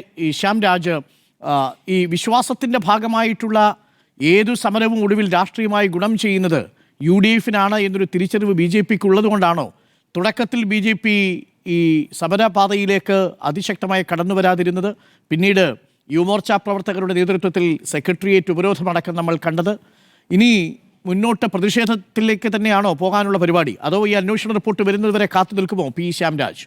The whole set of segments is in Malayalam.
ഈ ശ്യാം രാജ് ഈ വിശ്വാസത്തിന്റെ ഭാഗമായിട്ടുള്ള ഏതു സമരവും ഒടുവിൽ രാഷ്ട്രീയമായി ഗുണം ചെയ്യുന്നത് യു ഡി എഫിനാണ് എന്നൊരു തിരിച്ചറിവ് ബി ജെ പിക്ക് ഉള്ളതുകൊണ്ടാണോ തുടക്കത്തിൽ ബി ജെ പി ഈ സമരപാതയിലേക്ക് അതിശക്തമായി കടന്നു വരാതിരുന്നത്. പിന്നീട് യുവമോർച്ച പ്രവർത്തകരുടെ നേതൃത്വത്തിൽ സെക്രട്ടേറിയറ്റ് ഉപരോധമടക്കം നമ്മൾ കണ്ടത്. ഇനി മുന്നോട്ട് പ്രതിഷേധത്തിലേക്ക് തന്നെയാണോ പോകാനുള്ള പരിപാടി? അതോ ഈ അന്വേഷണ റിപ്പോർട്ട് വരുന്നതുവരെ കാത്തു നിൽക്കുമോ പി ശ്യാംരാജ്?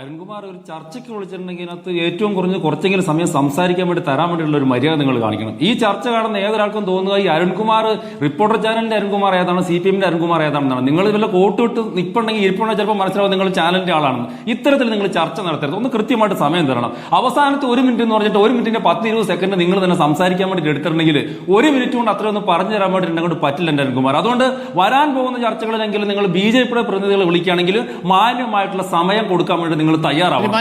അരുൺകുമാർ ഒരു ചർച്ചയ്ക്ക് വിളിച്ചിട്ടുണ്ടെങ്കിൽ അതിനകത്ത് ഏറ്റവും കുറഞ്ഞ് കുറച്ചെങ്കിലും സമയം സംസാരിക്കാൻ വേണ്ടി തരാൻ വേണ്ടിയുള്ള ഒരു മര്യാദ നിങ്ങൾ കാണിക്കണം. ഈ ചർച്ച കാണുന്ന ഏതൊരാൾക്കും തോന്നുക ഈ അരുൺകുമാർ റിപ്പോർട്ടർ ചാനലിന്റെ അരുൺകുമാർ ഏതാണ് സി പി എമ്മിന്റെ അരുൺകുമാർ ഏതാണെന്നാണ്. നിങ്ങൾ വല്ല കോട്ട് വിട്ട് നിൽപ്പുണ്ടെങ്കിൽ ഇരിപ്പുണ്ടെങ്കിൽ ചിലപ്പോൾ മനസ്സിലാവും നിങ്ങൾ ചാനലിന്റെ ആളാണെന്ന്. ഇത്തരത്തിൽ നിങ്ങൾ ചർച്ച നടത്തരുത്. ഒന്ന് കൃത്യമായിട്ട് സമയം തരണം. അവസാനത്തെ ഒരു മിനിറ്റ് എന്ന് പറഞ്ഞിട്ട് ഒരു മിനിറ്റിന്റെ പത്ത് ഇരുപത് സെക്കൻഡ് നിങ്ങൾ തന്നെ സംസാരിക്കാൻ വേണ്ടി എടുത്തിട്ടുണ്ടെങ്കിൽ ഒരു മിനിറ്റ് കൊണ്ട് അത്രയൊന്നും പറഞ്ഞു തരാൻ വേണ്ടി കൊണ്ട് പറ്റില്ല എന്റെ അരുൺകുമാർ. അതുകൊണ്ട് വരാൻ പോകുന്ന ചർച്ചകളിലെങ്കിലും നിങ്ങൾ ബി ജെ പിയുടെ പ്രതിനിധികളെ വിളിക്കുകയാണെങ്കിൽ മാന്യമായിട്ടുള്ള സമയം കൊടുക്കാൻ വേണ്ടി നിങ്ങൾ തയ്യാറാവണം.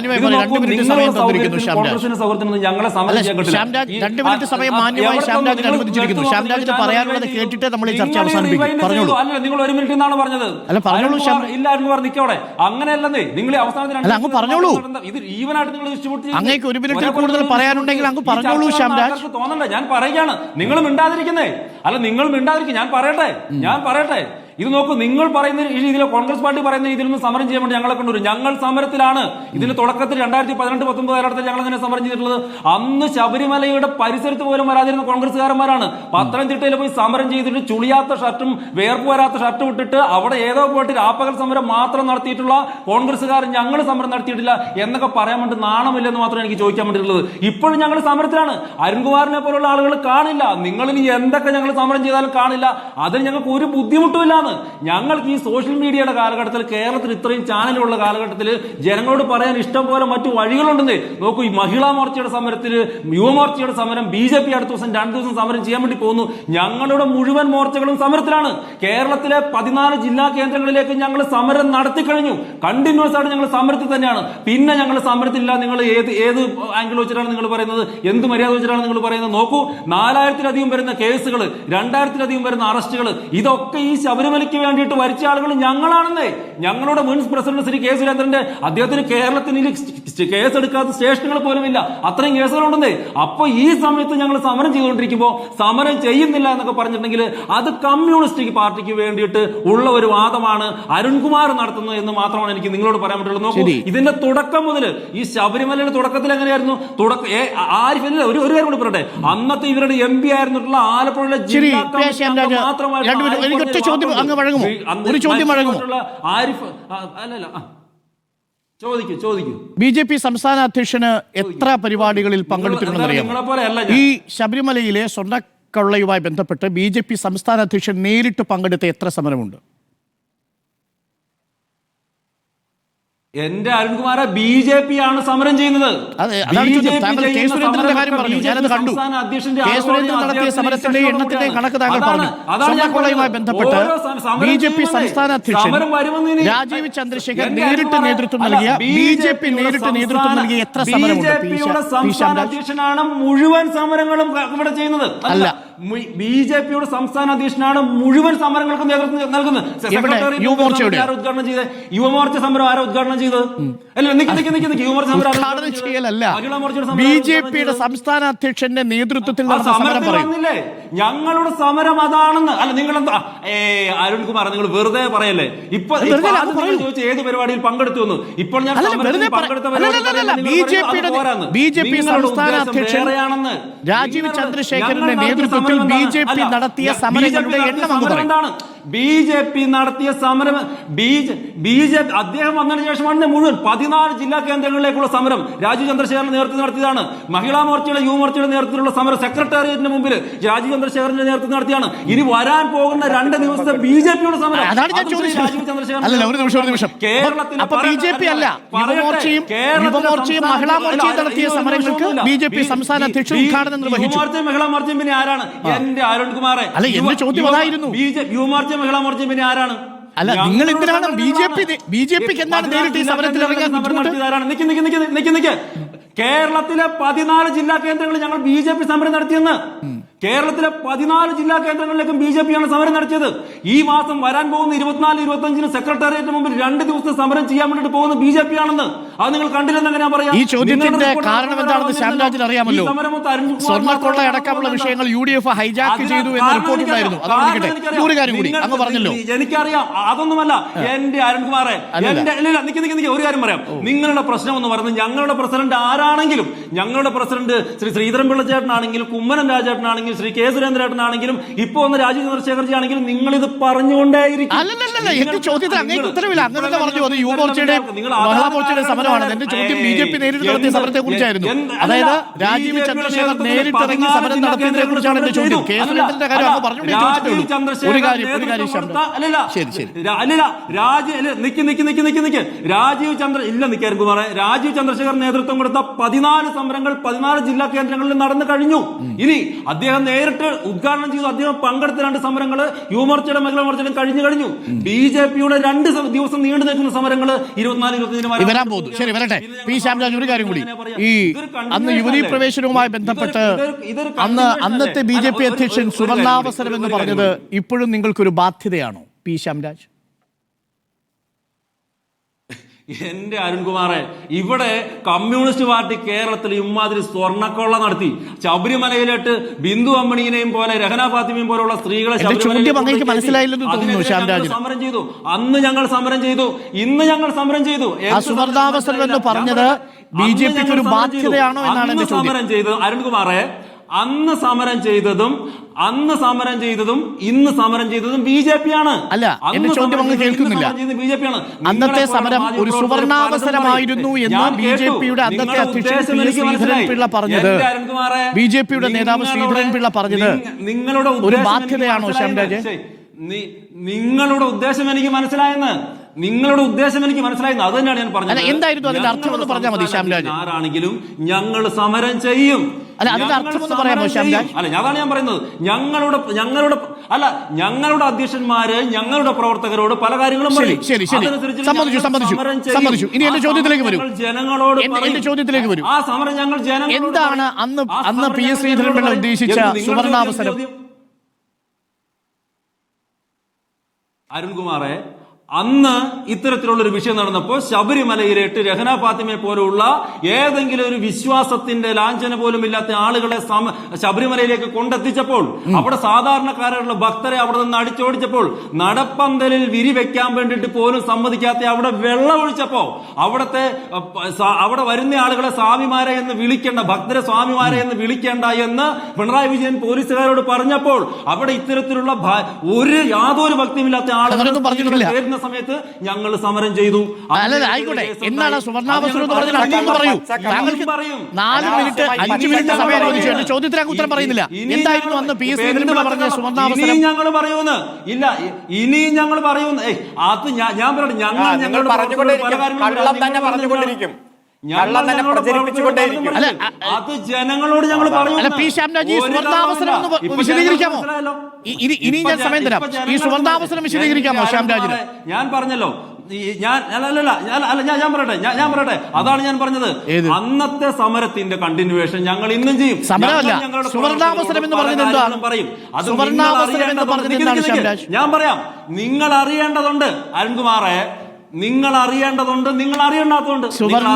കോൺഗ്രസിന്റെ ഞങ്ങളെ സമരം പറയാനുള്ളത് കേട്ടിട്ട് നമ്മൾ ഈ ചർച്ച നിങ്ങൾ അവസാനിപ്പിക്കും. പറഞ്ഞോളൂ. അല്ല നിങ്ങൾ ഒരു മിനിറ്റ് എന്നാണ് പറഞ്ഞത്. അല്ല, പറഞ്ഞോളൂ, ഇല്ല എന്ന് അങ്ങനെയല്ലെന്നേ നിങ്ങൾ അവസാനത്തിൽ അങ്ങ് പറഞ്ഞോളൂ. ഇത് ഈവനായിട്ട് നിങ്ങൾ അങ്ങേക്ക് ഒരു മിനിറ്റിൽ കൂടുതൽ പറയാനുണ്ടെങ്കിൽ അങ്ങ് പറഞ്ഞോളൂ, തോന്നണ്ട. ഞാൻ പറയുകയാണ്. നിങ്ങൾ മിണ്ടാതിരിക്കുന്നേ. അല്ല നിങ്ങൾ മിണ്ടാതിരിക്കും ഞാൻ പറയട്ടെ. ഞാൻ പറയട്ടെ. ഇത് നോക്കൂ നിങ്ങൾ പറയുന്ന രീതിയിൽ കോൺഗ്രസ് പാർട്ടി പറയുന്ന രീതിയിൽ നിന്ന് സമരം ചെയ്യാൻ വേണ്ടി ഞങ്ങളെ കൊണ്ടുവരും. ഞങ്ങൾ സമരത്തിലാണ്. ഇതിന് തുടക്കത്തിൽ രണ്ടായിരത്തി പതിനെട്ട് പത്തൊമ്പത് കാലഘട്ടത്തിൽ ഞങ്ങൾ അങ്ങനെ സമരം ചെയ്തിട്ടുള്ളത്. അന്ന് ശബരിമലയുടെ പരിസരത്ത് പോലും വരാതിരുന്ന കോൺഗ്രസ്സുകാരന്മാരാണ്. പത്തനംതിട്ടയിൽ പോയി സമരം ചെയ്തിട്ട് ചുളിയാത്ത ഷർട്ടും വേർപ്പ് വരാത്ത ഷർട്ടും ഇട്ടിട്ട് അവിടെ ഏതോ പോയിട്ട് രാപ്പകൽ സമരം മാത്രം നടത്തിയിട്ടുള്ള കോൺഗ്രസ്സുകാർ ഞങ്ങൾ സമരം നടത്തിയിട്ടില്ല എന്നൊക്കെ പറയാൻ വേണ്ടി നാണമില്ലെന്ന് മാത്രമേ എനിക്ക് ചോദിക്കാൻ വേണ്ടിയിട്ടുള്ളത്. ഇപ്പോഴും ഞങ്ങൾ സമരത്തിലാണ്. അരുൺകുമാറിനെ പോലുള്ള ആളുകൾ കാണില്ല. നിങ്ങളിനി എന്തൊക്കെ ഞങ്ങൾ സമരം ചെയ്താലും കാണില്ല. അതിന് ഞങ്ങൾക്ക് ഒരു ബുദ്ധിമുട്ടുമില്ലാന്ന് ഞങ്ങൾക്ക് ഈ സോഷ്യൽ മീഡിയയുടെ കാലഘട്ടത്തിൽ കേരളത്തിൽ ഇത്രയും ചാനലുള്ള കാലഘട്ടത്തിൽ ജനങ്ങളോട് പറയാൻ ഇഷ്ടം പോലെ മറ്റു വഴികളുണ്ടെന്ന്. നോക്കൂ ഈ മഹിളാ മോർച്ചയുടെ സമരത്തിൽ യുവമോർച്ചയുടെ സമരം ബി ജെ പി അടുത്ത ദിവസം രണ്ടു ദിവസം സമരം ചെയ്യാൻ വേണ്ടി പോകുന്നു. ഞങ്ങളുടെ മുഴുവൻ മോർച്ചകളും സമരത്തിലാണ്. കേരളത്തിലെ പതിനാല് ജില്ലാ കേന്ദ്രങ്ങളിലേക്ക് ഞങ്ങൾ സമരം നടത്തി കഴിഞ്ഞു. കണ്ടിന്യൂസ് ആയിട്ട് ഞങ്ങൾ സമരത്തിൽ തന്നെയാണ്. പിന്നെ ഞങ്ങൾ സമരത്തില്ല നിങ്ങൾ ഏത് ഏത് ആംഗിൾ വെച്ചിട്ടാണ് നിങ്ങൾ പറയുന്നത്? എന്ത് മര്യാദ വെച്ചിട്ടാണ് നിങ്ങൾ പറയുന്നത്? നോക്കൂ നാലായിരത്തിലധികം വരുന്ന കേസുകൾ രണ്ടായിരത്തിലധികം വരുന്ന അറസ്റ്റുകൾ ഇതൊക്കെ ഈ ശബരിമലയ്ക്ക് വേണ്ടിയിട്ട് വരിച്ച ആളുകൾ ഞങ്ങളാണെന്നേ. ഞങ്ങളുടെ മുൻ പ്രസിഡന്റ് ശ്രീ കെ സുരേന്ദ്രന്റെ അദ്ദേഹത്തിന് കേരളത്തിന് കേസ് എടുക്കാത്ത സ്റ്റേഷനുകൾ പോലും ഇല്ല അത്രയും കേസുകളുണ്ടെന്നേ. അപ്പൊ ഈ സമയത്ത് ഞങ്ങൾ സമരം ചെയ്തുകൊണ്ടിരിക്കുമ്പോൾ സമരം ചെയ്യുന്നില്ല എന്നൊക്കെ പറഞ്ഞിട്ടുണ്ടെങ്കിൽ അത് കമ്മ്യൂണിസ്റ്റ് പാർട്ടിക്ക് വേണ്ടിയിട്ട് ഉള്ള ഒരു വാദമാണ് അരുൺകുമാർ നടത്തുന്നത് എന്ന് മാത്രമാണ് എനിക്ക് നിങ്ങളോട് പറയാൻ പറ്റുള്ളൂ. നോക്കൂ ഇതിന്റെ തുടക്കം മുതൽ ഈ ശബരിമലയുടെ തുടക്കത്തിൽ എങ്ങനെയായിരുന്നു? തുടക്കം ആരിഫ് ഒരു ഒരു കാര്യം കൂടി പറയട്ടെ. അന്നത്തെ ഇവരുടെ എം പി ആയിരുന്നിട്ടുള്ള ആലപ്പുഴയിലെ ജില്ലാ മാത്രമായിട്ട് അങ്ങ് വഴങ്ങുമോ? ഒരു ചോദ്യം വഴങ്ങുമോ? ആരിഫ് അല്ലല്ല. ചോദിക്കൂ ചോദിക്കൂ ബി ജെ പി സംസ്ഥാന അധ്യക്ഷന് എത്ര പരിപാടികളിൽ പങ്കെടുത്തിട്ടുണ്ടെന്നറിയാം ഈ ശബരിമലയിലെ സ്വർണക്കൊള്ളയുമായി ബന്ധപ്പെട്ട് ബി ജെ പി സംസ്ഥാന അധ്യക്ഷൻ നേരിട്ട് പങ്കെടുത്ത എത്ര സമരമുണ്ട് എന്റെ അരുൺകുമാര ബി ജെ പി ആണ് സമരം ചെയ്യുന്നത്. സംസ്ഥാന അധ്യക്ഷന്റെ നടത്തിയ സമരത്തിന്റെ ശിക്ഷ എണ്ണത്തിന്റെ കണക്ക് താങ്കൾ പറഞ്ഞു. സ്വർണക്കൊള്ളയുമായി. ബന്ധപ്പെട്ട് ബി ജെ പി സംസ്ഥാന അധ്യക്ഷൻ രാജീവ് ചന്ദ്രശേഖർ നേരിട്ട് നേതൃത്വം നൽകിയ ബി ജെ പി നേരിട്ട് നേതൃത്വം നൽകിയ എത്ര സമരമുണ്ട്? അധ്യക്ഷനാണ് മുഴുവൻ സമരങ്ങളും ഇവിടെ ചെയ്യുന്നത്. അല്ല. ബി ജെ പിയുടെ സംസ്ഥാന അധ്യക്ഷനാണ് മുഴുവൻ സമരങ്ങൾക്കും നേതൃത്വം നൽകുന്നത്. സെക്രട്ടറി ഉദ്ഘാടനം ചെയ്തത് യുവമോർച്ച സമരം ആരാ ഉദ്ഘാടനം ചെയ്തത്? ഉദ്ഘാടനം ചെയ്യലല്ല. ബി ജെ പിയുടെ സംസ്ഥാന അധ്യക്ഷന്റെ നേതൃത്വത്തിൽ നടന്ന സമരം ഞങ്ങളുടെ സമരം അതാണെന്ന്. അല്ല നിങ്ങൾ എന്താ ഏ അരുൺകുമാർ നിങ്ങൾ വെറുതെ പറയല്ലേ? ഇപ്പൊ. ചോദിച്ച ഏത് പരിപാടിയിൽ പങ്കെടുത്തു എന്ന്. ഇപ്പോൾ ഞാൻ ബി ജെ പിയുടെ ബി ജെ പി സംസ്ഥാന അധ്യക്ഷൻ രാജീവ് ചന്ദ്രശേഖരന്റെ നേതൃത്വത്തിൽ ബി ജെ പി നടത്തിയ പി സമരങ്ങളുടെ എണ്ണം. എന്താണ്? ബി ജെ പി നടത്തിയ സമരം ബി ബി ജെ അദ്ദേഹം വന്നതിന് ശേഷമാണ് മുഴുവൻ പതിനാല് ജില്ലാ കേന്ദ്രങ്ങളിലേക്കുള്ള സമരം രാജീവ് ചന്ദ്രശേഖരന്റെ നേതൃത്വം നടത്തിയതാണ്. മഹിളാ മോർച്ചയുടെ യുവമോർച്ചയുടെ നേതൃത്വത്തിലുള്ള സമരം സെക്രട്ടേറിയറ്റിന് മുമ്പിൽ രാജീവ് ചന്ദ്രശേഖരന്റെ നേതൃത്വം നടത്തിയാണ്. ഇനി വരാൻ പോകുന്ന രണ്ട് ദിവസത്തെ ബി ജെ പിയുടെ സമരം. രാജീവ് അപ്പൊ ബി ജെ പി അല്ല യുവമോർച്ചയും യുവമോർച്ചയും മഹിളാ മോർച്ചയും നടത്തിയ സമരങ്ങൾക്ക് ബി ജെ പി സംസ്ഥാന അധ്യക്ഷൻ ഉദ്ഘാടനം നിർവഹിച്ചു. യുവമോർച്ചയും മഹിളാ മോർച്ചയും പിന്നെ ആരാണ്? എന്റെ അരുൺകുമാറെ. അല്ല, എന്റെ ചോദ്യം അതായിരുന്നു. യുവമോർച്ചയും മഹിളാ മോർച്ചയും പിന്നെ ആരാണ്? അല്ല, നിങ്ങൾ എന്തിനാണ് B J P B J പിക്ക് എന്താണ് നേരിട്ട് ഈ സമരത്തിൽ ഇറങ്ങാൻ ബുദ്ധിമുട്ട്? നിക്ക് നിക്ക് നിക്ക് നിക്ക് നിക്ക്. കേരളത്തിലെ പതിനാല് ജില്ലാ കേന്ദ്രങ്ങളിൽ ഞങ്ങൾ ബി ജെ പി സമരം നടത്തിയെന്ന്. കേരളത്തിലെ പതിനാല് ജില്ലാ കേന്ദ്രങ്ങളിലേക്കും ബി ജെ പിയാണ് സമരം നടത്തിയത്. ഈ മാസം വരാൻ പോകുന്ന ഇരുപത്തിനാല് ഇരുപത്തി അഞ്ചിന് സെക്രട്ടേറിയറ്റിന് മുമ്പിൽ രണ്ട് ദിവസത്തെ സമരം ചെയ്യാൻ വേണ്ടിട്ട് പോകുന്ന ബി ജെ പി ആണെന്ന്. അത് നിങ്ങൾ കണ്ടില്ലെന്ന് എങ്ങനെ പറയാം? ഈ ചോദ്യത്തിന്റെ കാരണം എന്താണെന്ന്. ശ്യാംരാജിന് അറിയാമല്ലോ. സമരം സ്വർണക്കൊള്ള അടക്കമുള്ള വിഷയങ്ങൾ യു ഡി എഫ് ഹൈജാക്ക് ചെയ്തു എന്ന റിപ്പോർട്ട് ഉണ്ടായിരുന്നു. എനിക്കറിയാം. അതാണ്. ഒരു കാര്യം കൂടി അങ്ങ് പറഞ്ഞല്ലോ. എനിക്കറിയാം. അതൊന്നുമല്ല. എന്റെ അരുൺകുമാറെ. എന്റെ നിക്ക് നിക്ക് നിക്ക് ഒരു കാര്യം പറയാം. നിങ്ങളുടെ പ്രശ്നം എന്ന് പറയുന്നത് ഞങ്ങളുടെ പ്രസിഡന്റ് ആരാണെങ്കിലും ഞങ്ങളുടെ പ്രസിഡന്റ് ശ്രീ ശ്രീധരൻ പിള്ളച്ചേട്ടനാണെങ്കിലും കുമ്മനം രാജേട്ടനാണെങ്കിലും ശ്രീ കെ സുരേന്ദ്രേട്ടനാണെങ്കിലും ഇപ്പൊ ഒന്ന് രാജീവ് ചന്ദ്രശേഖർജി ആണെങ്കിലും നിങ്ങൾ ഇത് പറഞ്ഞുകൊണ്ടേയിരിക്കും ചോദ്യത്തിന് ഉത്തരവില്ല. അങ്ങനെ പറഞ്ഞു. യുവമോർച്ചയുടെ മഹിളാമോർച്ചയുടെ സമരമാണ് എന്റെ ചോദ്യം ബി ജെ പി നേരിട്ട് നടത്തിയ സമരത്തെ കുറിച്ചായിരുന്നു. അതായത് രാജീവ് ചന്ദ്രശേഖർ നേരിട്ടിറങ്ങി സമരം നടത്തിയതിനെ കുറിച്ചാണ് എന്റെ ചോദ്യം കെ കാര്യം അങ്ങ് പറഞ്ഞു ഒരു കാര്യം ഒരു കാര്യം ശരി ശരി. അല്ലല്ല രാജ നിക്ക് നിക്ക് നിക്ക് നിക്ക് നിക്ക്. രാജീവ് ചന്ദ്ര ഇല്ല നിക്കാരും കുമാറെ. രാജീവ് ചന്ദ്രശേഖർ നേതൃത്വം കൊടുത്ത പതിനാല് സമരങ്ങൾ പതിനാല് ജില്ലാ കേന്ദ്രങ്ങളിൽ നടന്നു കഴിഞ്ഞു. ഇനി അദ്ദേഹം നേരിട്ട് ഉദ്ഘാടനം ചെയ്തു. അദ്ദേഹം പങ്കെടുത്ത രണ്ട് സമരങ്ങൾ യുവമോർച്ചയുടെ മഹിളാ മോർച്ചയുടെ കഴിഞ്ഞു കഴിഞ്ഞു. ബി ജെ പിയുടെ രണ്ട് ദിവസം നീണ്ടു നിൽക്കുന്ന സമരങ്ങൾ ഇരുപത്തിനാല് ഇരുപത്തിയഞ്ചിന് വരാൻ പോകുന്നു ശരി വരട്ടെ. പി ശ്യാംരാജ് ഒരു കാര്യം കൂടി. ഈ അന്ന് യുവതീ പ്രവേശനവുമായി ബന്ധപ്പെട്ട് അന്ന് അന്നത്തെ ബി ജെ പി അധ്യക്ഷൻ സുവർണാവസരം എന്ന് പറഞ്ഞത് ഇപ്പോഴും നിങ്ങൾക്കൊരു ബാധ്യതയാണോ പി ശ്യാംരാജ്? എന്റെ അരുൺകുമാറെ ഇവിടെ കമ്മ്യൂണിസ്റ്റ് പാർട്ടി കേരളത്തിൽ ഇമാതിരി സ്വർണക്കൊള്ള നടത്തി. ശബരിമലയിലിട്ട് ബിന്ദു അമ്മണിയെയും പോലെ രഹന ഫാത്തിമയും പോലുള്ള സ്ത്രീകളെ സമരം ചെയ്തു. അന്ന് ഞങ്ങൾ സമരം ചെയ്തു. ഇന്ന് ഞങ്ങൾ സമരം ചെയ്തു. പറഞ്ഞത് ബി ജെ പിക്ക് ഒരു ബാധ്യതയാണോ എന്നാണ് സമരം ചെയ്തത് അരുൺകുമാറെ അന്ന് സമരം ചെയ്തതും അന്ന് സമരം ചെയ്തതും ഇന്ന് സമരം ചെയ്തതും ബി ജെ പി ആണ് അല്ല, എന്റെ ചോദ്യം അങ്ങ് കേൾക്കുന്നില്ല. ബി ജെ പി ആണ് അന്നത്തെ സമരം ഒരു സുവർണാവസരമായിരുന്നു എന്ന്. ബി ജെ പിയുടെ അന്നത്തെ അധ്യക്ഷൻ ശ്രീധരൻ. പിള്ള പറഞ്ഞത് ബി ജെ പിയുടെ നേതാവ് ശ്രീധരൻ പിള്ള പറഞ്ഞത് നിങ്ങളുടെ ഒരു ബാധ്യതയാണോ ശ്യാം രാജേ നിങ്ങളുടെ ഉദ്ദേശം എനിക്ക് മനസ്സിലായെന്ന് നിങ്ങളുടെ ഉദ്ദേശം എനിക്ക് മനസ്സിലായി അത് തന്നെയാണ് ഞാൻ പറഞ്ഞത്. എന്തായിരുന്നു അതിന്റെ അർത്ഥം എന്ന് പറഞ്ഞാൽ മതി, ശ്യാംരാജ്. ആരാണെങ്കിലും ഞങ്ങൾ സമരം ചെയ്യും. അല്ല, അതിന്റെ അർത്ഥം എന്ന് പറയാമോ. ശ്യാംരാജ്? അല്ല ഞാൻ അതാണ് ഞാൻ പറയുന്നത്. ഞങ്ങളുടെ ഞങ്ങളുടെ അല്ല ഞങ്ങളുടെ അധ്യക്ഷന്മാര് ഞങ്ങളുടെ പ്രവർത്തകരോട് പല കാര്യങ്ങളും ശരി. ശരി ശരി. സമ്മതിച്ചു സമ്മതിച്ചു സമ്മതിച്ചു. ഇനി എന്റെ ചോദ്യത്തിലേക്ക് വരും. ജനങ്ങളോട് എന്റെ- ചോദ്യത്തിലേക്ക് വരും. ആ സമരം ഞങ്ങൾ ജനങ്ങളോട് എന്താണ് അന്ന് അന്ന് പി എസ് ശ്രീധരൻ ഉദ്ദേശിച്ച സുവർണാവസരം? അരുൺകുമാറെ അന്ന് ഇത്തരത്തിലുള്ള ഒരു വിഷയം നടന്നപ്പോൾ ശബരിമലയിലേട്ട് രഹന ഫാത്തിമയെ പോലുള്ള ഏതെങ്കിലും ഒരു വിശ്വാസത്തിന്റെ ലാഞ്ചന പോലും ഇല്ലാത്ത ആളുകളെ ശബരിമലയിലേക്ക് കൊണ്ടെത്തിച്ചപ്പോൾ അവിടെ സാധാരണക്കാരുള്ള ഭക്തരെ അവിടെ നിന്ന് അടിച്ചോടിച്ചപ്പോൾ നടപ്പന്തലിൽ വിരി വെക്കാൻ വേണ്ടിയിട്ട് പോലും സമ്മതിക്കാത്ത അവിടെ വെള്ളം ഒഴിച്ചപ്പോ അവിടുത്തെ അവിടെ വരുന്ന ആളുകളെ സ്വാമിമാരെ എന്ന് വിളിക്കേണ്ട ഭക്തരെ സ്വാമിമാരെ എന്ന് വിളിക്കേണ്ട എന്ന് പിണറായി വിജയൻ പോലീസുകാരോട് പറഞ്ഞപ്പോൾ അവിടെ ഇത്തരത്തിലുള്ള ഒരു യാതൊരു ഭക്തിയുമില്ലാത്ത ആളുകൾ ചേരുന്ന സമയത്ത് ഞങ്ങൾ സമരം ചെയ്തു. ആയിക്കോട്ടെ. എന്താണ് സുവർണാവസരം പറയൂ. താങ്കൾക്ക് പറയും നാല് മിനിറ്റ് അഞ്ച് മിനിറ്റ് സമയം അനുവദിച്ചു ചോദ്യത്തിന് ഉത്തരം പറയുന്നില്ല. എന്തായിരുന്നു അന്ന് പി എസ് പറഞ്ഞ സുവർണാവസരം ഞങ്ങൾ പറയൂന്ന് ഇല്ല ഇനിയും ഞങ്ങൾ പറയൂന്ന് അത് ഞാൻ പറഞ്ഞു ഞങ്ങൾ ഞങ്ങൾ പറഞ്ഞുകൊണ്ടിരിക്കും. അത് ജനങ്ങളോട് ഞങ്ങൾ പറഞ്ഞു വിശദീകരിക്കാമോ? ഇനി ഞാൻ സമയം തരാം. ഈ സുവർണാവസരം വിശദീകരിക്കാമോ ശ്യാംരാജിന്? ഞാൻ പറഞ്ഞല്ലോ. ഞാൻ അല്ല അല്ല, അല്ല ഞാൻ അല്ല ഞാൻ ഞാൻ പറയട്ടെ. ഞാൻ ഞാൻ പറയട്ടെ. അതാണ് ഞാൻ പറഞ്ഞത്. അന്നത്തെ സമരത്തിന്റെ കണ്ടിന്യൂവേഷൻ ഞങ്ങൾ ഇന്നും ചെയ്യും? പറയും. അത്? ഞാൻ പറയാം. നിങ്ങൾ അറിയേണ്ടതുണ്ട്. അരുൺകുമാറെ നിങ്ങൾ അറിയേണ്ടതുണ്ട് നിങ്ങൾ അറിയേണ്ടാത്തതുണ്ട് നിങ്ങൾ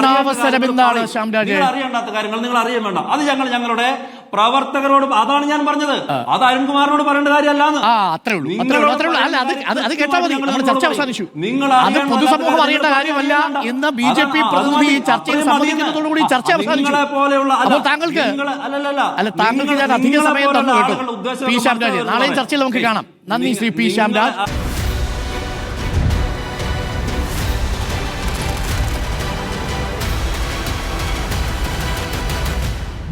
അറിയേണ്ടാത്ത കാര്യങ്ങൾ നിങ്ങൾ അറിയാൻ വേണ്ട. അത് ഞങ്ങൾ ഞങ്ങളുടെ പ്രവർത്തകരോട് അതാണ് ഞാൻ പറഞ്ഞത്. അത് അരുൺകുമാറിനോട് പറയേണ്ട കാര്യമല്ലാന്ന്. അത്രേ ഉള്ളൂ അത്രേ ഉള്ളൂ അല്ല അത് അത് അത് കേട്ടാൽ മതി. നമ്മൾ ചർച്ച അവസാനിച്ചു. നിങ്ങൾ പൊതുസമൂഹം അറിയേണ്ട കാര്യമല്ല. എന്ന് ബി ജെ പി പ്രതിനിധി ചർച്ചയിൽ സമ്മതിക്കുന്നതോടുകൂടി ചർച്ച അവസാനിച്ചു. പോലെയുള്ള താങ്കൾക്ക് അല്ല. താങ്കൾക്ക് ഞാൻ അധിക സമയം തന്നു കേട്ടോ പി ശ്യാംരാജ് നാളെയും ചർച്ചയിൽ നമുക്ക് കാണാം. നന്ദി ശ്രീ പി ശ്യാംരാജ്